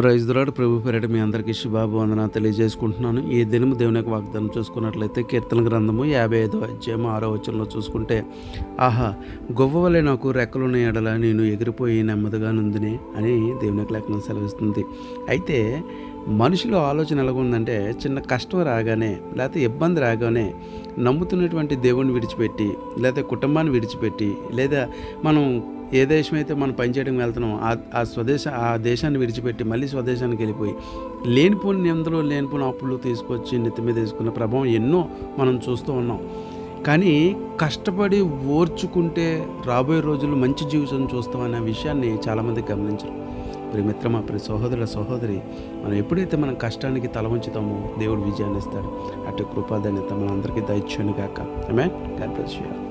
Praise దొరాడు ప్రభు పేరట మీ అందరికీ శుభాభివందన తెలియజేసుకుంటున్నాను. ఈ దినము దేవుని యొక్క వాగ్దానం చూసుకున్నట్లయితే కీర్తన గ్రంథము యాభై ఐదో అధ్యాయం ఆరో వచనంలో చూసుకుంటే ఆహా గొవ్వవలే నాకు రెక్కలున్న ఎడల నేను ఎగిరిపోయి నెమ్మదిగా నుందినే అని దేవుని యొక్క లేఖనం సెలవిస్తుంది. అయితే మనుషుల ఆలోచన ఎలాగుందంటే చిన్న కష్టం రాగానే లేకపోతే ఇబ్బంది రాగానే నమ్ముతున్నటువంటి దేవుణ్ణి విడిచిపెట్టి లేదా కుటుంబాన్ని విడిచిపెట్టి లేదా మనం ఏ దేశం అయితే మనం పనిచేయడానికి వెళ్తున్నాం ఆ స్వదేశ ఆ దేశాన్ని విడిచిపెట్టి మళ్ళీ స్వదేశానికి వెళ్ళిపోయి లేనిపోని నిందలు లేనిపోని అప్పులు తీసుకొచ్చి నెత్తి మీద తీసుకున్న ప్రభావం ఎన్నో మనం చూస్తూ ఉన్నాం. కానీ కష్టపడి ఓర్చుకుంటే రాబోయే రోజుల్లో మంచి జీవితం చూస్తామనే విషయాన్ని చాలామంది గమనించరు. ప్రి మిత్రమా ప్రి సహోదరుల సహోదరి మనం ఎప్పుడైతే మనం కష్టానికి తల ఉంచుతామో దేవుడు విజయాన్ని ఇస్తాడు. అటు కృపాదన్యత మనందరికీ దయచేయను గాక. ఆమె గాడ్ బ్లెస్ యూ